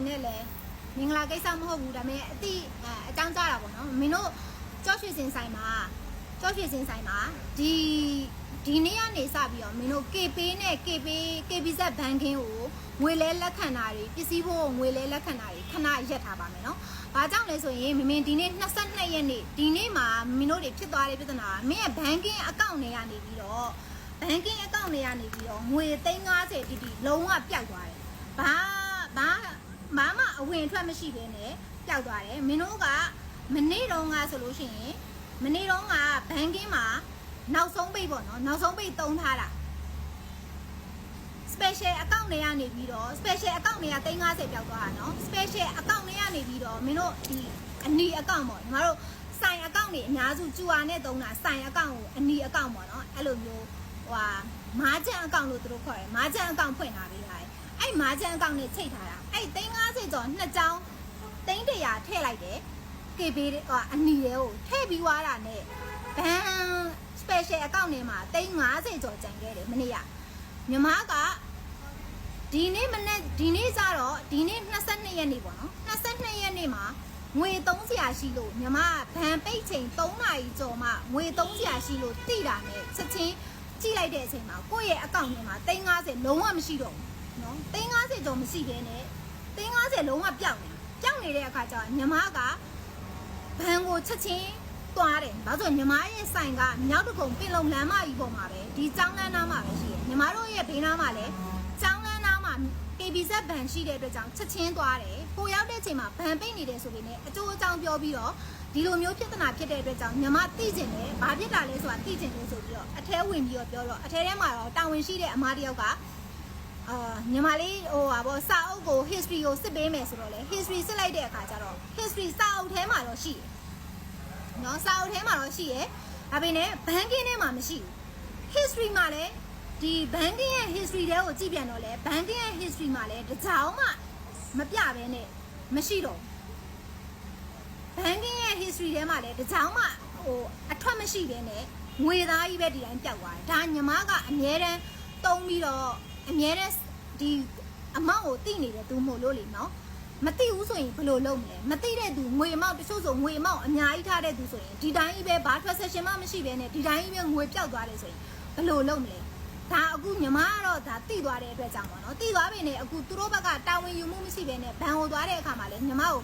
္ဂလာပါဆိုပေနဲ့လည်းမင်္ဂလာကိစ္စမဟုတ်ဘူးဒါပေမဲ့အတိအဲအကြောင်းကြားတာပေါ့နော်မင်းတို့ကြောက်ရွှေစင်ဆိုင်မှာကြောက်ရွှေစင်ဆိုင်မှာဒီဒီနေ့ကနေစပြီးတော့မင်းတို့ KP နဲ့ KP KBZ ဘန်ကင်းကိုငွေလဲလက်ခံတာတွေပစ္စည်းဖို့ငွေလဲလက်ခံတာတွေခဏရက်ထားပါမယ်နော်။ဘာကြောင့်လဲဆိုရင်မမင်းဒီနေ့22ရက်နေ့ဒီနေ့မှာမင်းတို့တွေဖြစ်သွားတဲ့ပြဿနာကမင်းရဲ့ဘန်ကင်းအကောင့်တွေကနေပြီးတော့ဘန်ကင်းအကောင့်တွေကနေပြီးတော့ငွေ350တိတိလုံးဝပျောက်သွားတယ်။ဘာဘာ ဘာမှအဝင်ထွက်မရှိဘဲနဲ့ပျောက်သွားတယ်မင်းတို့ကမနေ့တုန်းကဆိုလို့ရှိရင်မနေ့တုန်းကဘန်ကင်းမှာနောက်ဆုံးပိတ်ပေါ့နော်နောက်ဆုံးပိတ်တုံးထားတာ special account တွေကနေပြီးတော့ special account တွေက350ပျောက်သွားတာနော် special account တွေကနေပြီးတော့မင်းတို့ဒီအနီ account ပေါ့ညီမတို့ဆိုင် account တွေအများစုကျူအာနဲ့တုံးတာဆိုင် account ကိုအနီ account ပေါ့နော်အဲ့လိုမျိုးဟိုဟာမားကျန် account လို့သူတို့ခေါ်တယ်မားကျန် account ဖွင့်ထားပေးတာ အဲ့မာဂျန် account နဲ့ချိန်ထားတာအဲ့350ကျော်နှစ်ကြောင်း300ထည့်လိုက်တယ် KB တွေကအနီတွေကိုထည့်ပြီးွားတာနဲ့ဘန် special account ထဲမှာ350ကျော်ကျန်ခဲ့တယ်မနေ့ကညီမကဒီနေ့မနေ့ဒီနေ့ကျတော့ဒီနေ့22ရက်နေ့ပေါ့နော်22ရက်နေ့မှာငွေ300ရှိလို့ညီမဗန်ပိတ်ချိန်3နာရီကျော်မှငွေ300ရှိလို့တိတာနဲ့ချက်ချင်းကြည့်လိုက်တဲ့အချိန်မှာကိုယ့်ရဲ့အကောင့်ထဲမှာ350လုံးဝမရှိတော့ဘူး နော်350ကျော်မရှိဘဲနဲ့350လုံးဝပျောက်နေတာပျောက်နေတဲ့အခါကျတော့ညီမကဘန်ကိုချက်ချင်းသွားတယ်။ဘာလို့ဆိုညီမရဲ့ဆိုင်ကမြောက်တကုံပင်လုံလမ်းမကြီးပေါ်မှာပဲဒီကျောင်းလမ်းနားမှာပဲရှိတယ်။ညီမတို့ရဲ့ဘေးနားမှာလည်းကျောင်းလမ်းနားမှာ KBZ ဘန်ရှိတဲ့အတွက်ကြောင့်ချက်ချင်းသွားတယ်။ကိုရောက်တဲ့အချိန်မှာဘန်ပိတ်နေတယ်ဆိုပေမဲ့အကျိုးအကြောင်းပြောပြီးတော့ဒီလိုမျိုးပြဿနာဖြစ်တဲ့အတွက်ကြောင့်ညီမသိကျင်တယ်။ဘာဖြစ်တာလဲဆိုတာသိကျင်တယ်ဆိုပြီးတော့အထဲဝင်ပြီးတော့ပြောတော့အထဲထဲမှာတော့တာဝန်ရှိတဲ့အမားတယောက်က အာညီမလေးဟိုဟာဗောစာအုပ်ကို history ကိုစစ်ပေးမယ်ဆိုတော့လေ history စစ်လိုက်တဲ့အခါကျတော့ history စာအုပ်ထဲမှာတော့ရှိတယ်။နော်စာအုပ်ထဲမှာတော့ရှိရယ်ဒါပေမဲ့ဘန်ကင်းထဲမှာမရှိဘူး history မှာလည်းဒီ banking ရဲ့ history တွေကိုကြည့်ပြန်တော့လဲ banking ရဲ့ history မှာလည်းတစ်ကြောင်မှမပြဘဲနဲ့မရှိတော့ဘူး banking ရဲ့ history ထဲမှာလည်းတစ်ကြောင်မှဟိုအထွက်မရှိဘဲနဲ့ငွေသားကြီးပဲဒီတိုင်းပျောက်သွားတယ်ဒါညီမကအမြဲတမ်းတုံးပြီးတော့ အမြဲတမ်းဒီအမောင့်ကိုတိနေတယ်သူမို့လို့လေနော်မသိဘူးဆိုရင်ဘယ်လိုလုပ်မလဲမသိတဲ့သူငွေအမောင့်တချို့ဆိုငွေအမောင့်အများကြီးထားတဲ့သူဆိုရင်ဒီတိုင်းကြီးပဲဘာ transaction မှမရှိဘဲနဲ့ဒီတိုင်းကြီးပဲငွေပျောက်သွားတယ်ဆိုရင်ဘယ်လိုလုပ်မလဲဒါအခုညီမကတော့ဒါတိသွားတဲ့အတွက်ကြောင့်ပေါ့နော်တိသွားပြီနဲ့အခုသူတို့ဘက်ကတာဝန်ယူမှုမရှိဘဲနဲ့ဘန်ကိုသွားတဲ့အခါမှာလည်းညီမကို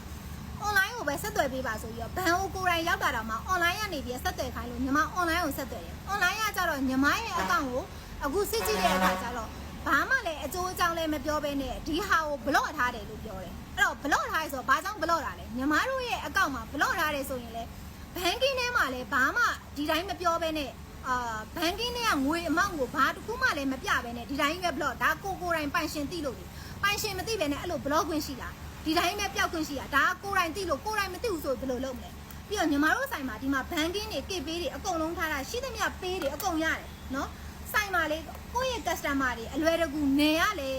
online ကိုပဲဆက်သွယ်ပေးပါဆိုပြီးတော့ဘန်ကိုကိုယ်တိုင်ရောက်တာတော့မှ online ကနေပြီးဆက်သွယ်ခိုင်းလို့ညီမ online ကိုဆက်သွယ်တယ် online ကကြတော့ညီမရဲ့အကောင့်ကိုအခုစစ်ကြည့်တဲ့အခါကျတော့ ဘာမှလည်းအကျိုးအကြောင်းလည်းမပြောဘဲနဲ့ဒီဟာကို block ထားတယ်လို့ပြောတယ်အဲ့တော့ block ထားရဲဆိုတော့ဘာကြောင့် block တာလဲညီမတို့ရဲ့အကောင့်မှာ block ထားတယ်ဆိုရင်လည်း banking ထဲမှာလည်းဘာမှဒီတိုင်းမပြောဘဲနဲ့အာ banking ထဲကငွေအမောင့်ကိုဘာတစ်ခုမှလည်းမပြဘဲနဲ့ဒီတိုင်းပဲ block ဒါကိုကိုယ်တိုင်ပိုင်ရှင်သိလို့လေပိုင်ရှင်မသိဘဲနဲ့အဲ့လို block ခွင့်ရှိလားဒီတိုင်းပဲပျောက်ခွင့်ရှိတာဒါကိုယ်တိုင်သိလို့ကိုယ်တိုင်မသိဘူးဆိုဘယ်လိုလုပ်မလဲပြီးတော့ညီမတို့ဆိုင်မှာဒီမှာ banking တွေ kit ပေးတွေအကုန်လုံးထားတာရှိသမျှပေးတွေအကုန်ရတယ်နော်ဆိုင်မှာလေ ကိုယ့်ရဲ့ customer တွေအလွယ်တကူနေရလေ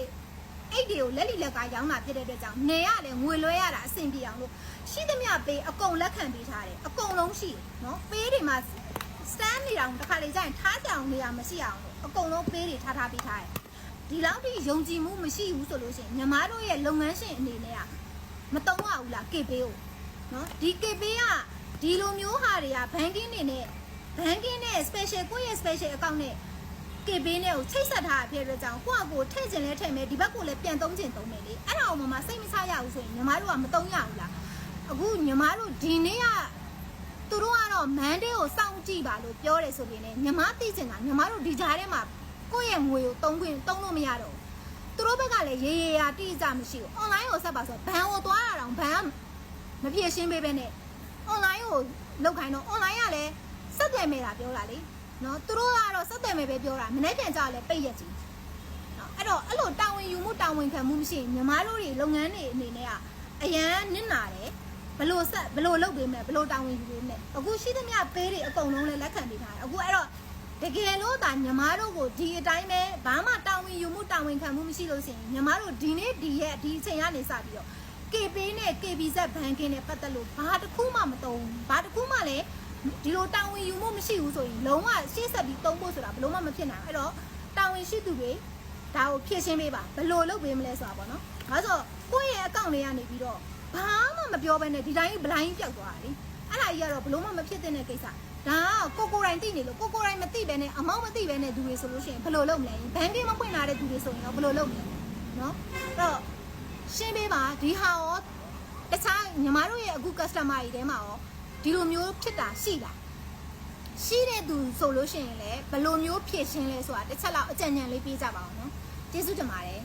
အဲ့ဒီကိုလက်လီလက်ကရောင်းတာဖြစ်တဲ့အတွက်ကြောင့်နေရလေငွေလွှဲရတာအဆင်ပြေအောင်လို့ရှိသမျှပေးအကုန်လက်ခံပေးထားတယ်အကုန်လုံးရှိတယ်နော်ပေးတွေမှာ stand နေအောင်တစ်ခါလေကျရင်ထားကြအောင်နေရမရှိအောင်လို့အကုန်လုံးပေးတွေထားထားပေးထားတယ်ဒီလောက်ထိယုံကြည်မှုမရှိဘူးဆိုလို့ရှိရင်ညီမတို့ရဲ့လုပ်ငန်းရှင်အနေနဲ့ကမတုံးရဘူးလား KP ကိုနော်ဒီ KP ကဒီလိုမျိုးဟာတွေက banking နေနဲ့ banking နဲ့ special ကိုယ့်ရဲ့ special account နဲ့ KP နဲ့ကိုချိတ်ဆက်ထားတာဖြစ်တဲ့ကြောင့်ကိုယ့်အကိုထည့်ခြင်းလဲထည့်မယ်ဒီဘက်ကိုလည်းပြန်သုံးခြင်းသုံးမယ်လေအဲ့ဒါအောင်မှစိတ်မချရဘူးဆိုရင်ညီမတို့ကမတုံးရဘူးလားအခုညီမတို့ဒီနေ့ကသူတို့ကတော့မန်ဒေးကိုစောင့်ကြည့်ပါလို့ပြောတယ်ဆိုပြီးနေညီမသိချင်တာညီမတို့ဒီကြားထဲမှာကိုယ့်ရဲ့ငွေကိုတုံးခွင့်တုံးလို့မရတော့ဘူးသူတို့ဘက်ကလည်းရေရေရာတိကျမရှိဘူး online ကိုဆက်ပါဆိုဘန်ကိုသွားတာတော့ဘန်မပြည့်ရှင်းပေးပဲနဲ့ online ကိုလောက်ခိုင်းတော့ online ကလည်းစက်တယ်မဲ့တာပြောတာလေ နော်သူတို့ကတော့စက်တယ်မဲ့ပဲပြောတာမနေ့ပြန်ကြလည်းပိတ်ရက်ကြီးနော်အဲ့တော့အဲ့လိုတာဝန်ယူမှုတာဝန်ခံမှုမရှိရင်ညီမတို့တွေလုပ်ငန်းတွေအနေနဲ့ကအရန်နစ်နာတယ်ဘလို့ဆက်ဘလို့လုပ်ပေးမလဲဘလို့တာဝန်ယူပေးမလဲအခုရှိသမျှပေးတွေအကုန်လုံးလည်းလက်ခံပေးထားတယ်အခုအဲ့တော့တကယ်လို့ဒါညီမတို့ကိုဒီအတိုင်းပဲဘာမှတာဝန်ယူမှုတာဝန်ခံမှုမရှိလို့ရှိရင်ညီမတို့ဒီနေ့ဒီရက်ဒီအချိန်ကနေစပြီးတော့ KP နဲ့ KBZ ဘန်ကင်းနဲ့ပတ်သက်လို့ဘာတစ်ခုမှမတုံးဘာတစ်ခုမှလည်း ဒီလိုတာဝန်ယူမှုမရှိဘူးဆိုရင်လုံးဝရှေ့ဆက်ပြီးတုံးဖို့ဆိုတာဘယ်လို့မှမဖြစ်နိုင်ဘူးအဲ့တော့တာဝန်ရှိသူတွေဒါကိုဖြည့်ရှင်းပေးပါဘယ်လိုလုပ်ပေးမလဲဆိုတာပေါ့နော်ဒါဆိုကိုယ့်ရဲ့အကောင့်လေးကနေပြီးတော့ဘာမှမပြောဘဲနဲ့ဒီတိုင်းဘလိုင်းပြောက်သွားတာလေအဲ့ဒါကြီးကတော့ဘလို့မှမဖြစ်သင့်တဲ့ကိစ္စဒါကကိုကိုယ်တိုင်သိနေလို့ကိုကိုယ်တိုင်မသိဘဲနဲ့အမောင်းမသိဘဲနဲ့သူတွေဆိုလို့ရှိရင်ဘယ်လိုလုပ်မလဲဘန်ကင်းမပွင့်လာတဲ့သူတွေဆိုရင်တော့ဘယ်လိုလုပ်မလဲနော်အဲ့တော့ရှင်းပေးပါဒီဟာရောတခြားညီမတို့ရဲ့အခု customer တွေထဲမှာရော ဒီလိုမျိုးဖြစ်တာရှိလားရှိတဲ့သူဆိုလို့ရှိရင်လည်းဘယ်လိုမျိုးဖြည့်ရှင်းလဲဆိုတာတစ်ချက်လောက်အကြံဉာဏ်လေးပေးကြပါအောင်နော်ကျေးဇူးတင်ပါတယ်